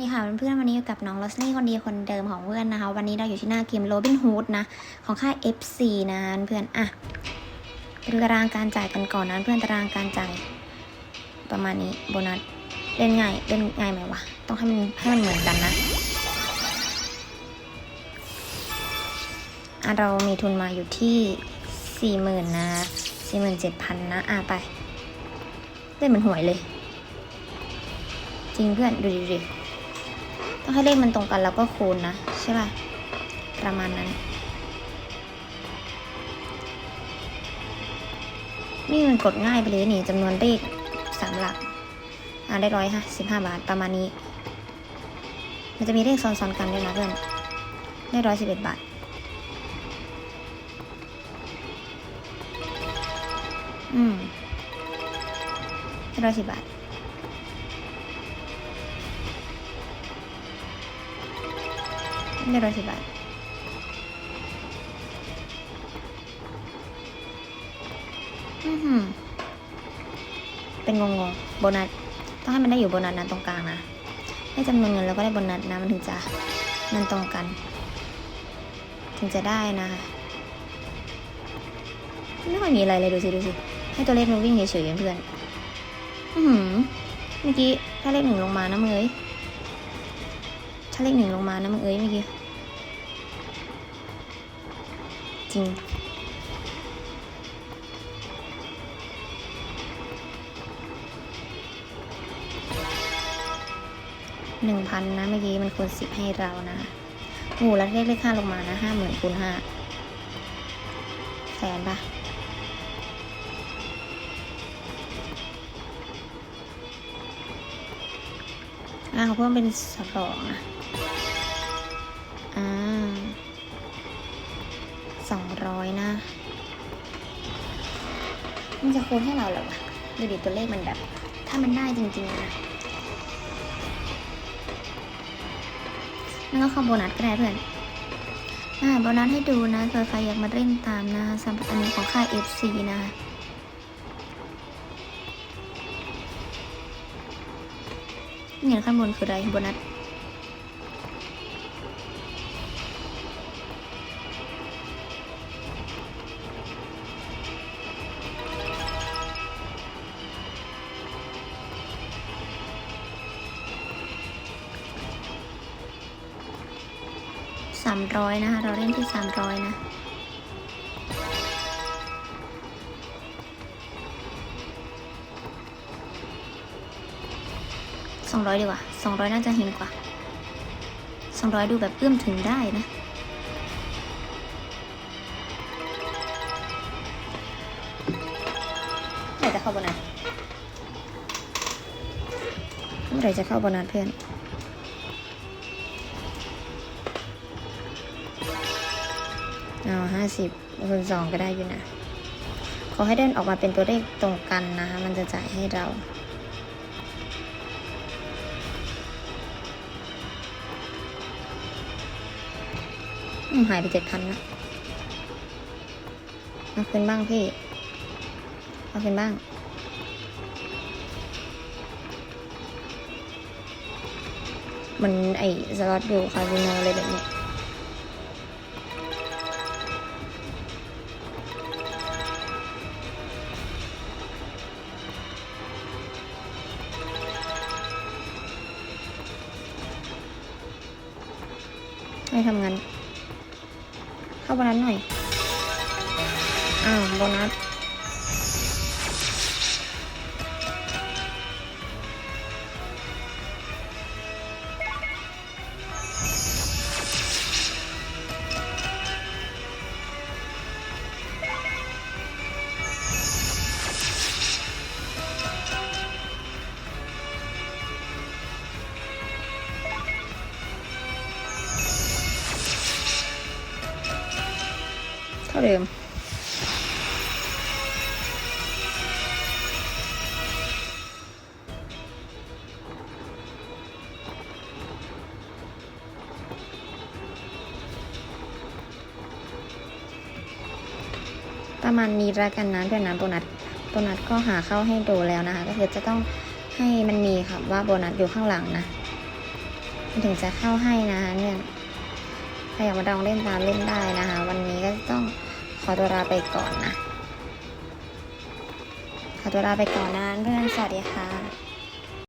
นี่ค่ะเพื่อนๆวันนี้อยู่กับน้องลอสนี่คนดีคนเดิมของเพื่อนนะคะ วันนี้เราอยู่ที่หน้าเกมโรบินฮูดนะ ของค่าย FC นะเพื่อนอะเป็นตารางการจ่ายกันก่อนนะเพื่อนตารางการจ่าย ประมาณนี้โบนัสเล่นง่ายเล่นง่ายไหมวะต้องให้มันให้มันเหมือนกันนะอะเรามีทุนมาอยู่ที่สี่หมื่นนะสี่หมื่นเจ็ดพันนะอะไปเล่นเหมือนหวยเลย จริงเพื่อนดูดิดูดิ ต้องให้เลขมันตรงกันแล้วก็คูณนะ ใช่ป่ะ ประมาณนั้น นี่มันกดง่ายไปเลยนี่จำนวนเลขสามหลัก อ่าได้ร้อยฮะสิบห้าบาทประมาณนี้ มันจะมีเลขซ้อนๆกันด้วยนะเพื่อน ได้ร้อยสิบเอ็ดบาทอืมร้อยสิบบาท ได้ร้อยสิบาทอือหือเป็นงงๆโบนัส ต้องให้มันได้อยู่โบนัสนั้นตรงกลางนะได้จำนวนเงินแล้วก็ได้โบนัสนะมันถึงจะมันตรงกัน ถึงจะได้นะคะไม่ค่อยมีอะไรเลยดูสิดูสิ ให้ตัวเลขมันวิ่งเฉยๆเพื่อนอือหือเมื่อกี้ถ้าเลขหนึ่งลงมานะมึงเอ้ย ถ้าเลขหนึ่งลงมานะมึงเอ้ยเมื่อกี้ จริง หนึ่งพันนะเมื่อกี้มันคูณสิบให้เรานะโอ้แล้วเลขเลขห้าลงมานะห้าหมื่นคูณห้าแสนปะอ่าเขาเพิ่มเป็นสองนะ มันจะคูณให้เราหรอวะดูดิตัวเลขมันแบบ ถ้ามันได้จริงๆนะนั่นก็เข้าโบนัสก็ได้เพื่อนอ่าโบนัสให้ดูนะเผื่อใครอยากมาเล่นตามนะสำหรับอันนี้ของค่าย FC นะคะเงินข้างบนคืออะไรโบนัส สามร้อยนะคะ เราเล่นที่สามร้อยนะ สองร้อยดีกว่าสองร้อยน่าจะเห็นกว่าสองร้อยดูแบบเอื้อมถึงได้นะเมื่อไหร่จะเข้าโบนัสเมื่อไหร่จะเข้าโบนัสเพื่อน เอาห้าสิบคูณสองก็ได้อยู่นะ ขอให้เดินออกมาเป็นตัวเลขตรงกันนะคะ มันจะจ่ายให้เราหายไปเจ็ดพันนะเอาคืนบ้างพี่ เอาคืนบ้าง มันไอสล็อตอยู่คาสิโนเลยแบบเนี้ ยให้ทำงานเข้าโบนัสหน่อย อ้าวโบนัส ท่าเดิม ประมาณนี้ละกันนะเพื่อนนะโบนัสโบนัสก็หาเข้าให้ดูแล้วนะคะ ก็คือจะต้องให้มันมีค่ะว่าโบนัสอยู่ข้างหลังนะถึงจะเข้าให้นะคะเนี่ยใครอยากมาลองเล่นตามเล่นได้นะคะ วันนี้ก็ต้อง อตัวลาไปก่อนนะ ขอตัวลาไปก่อนนะเพื่อนสวัสดีค่ะ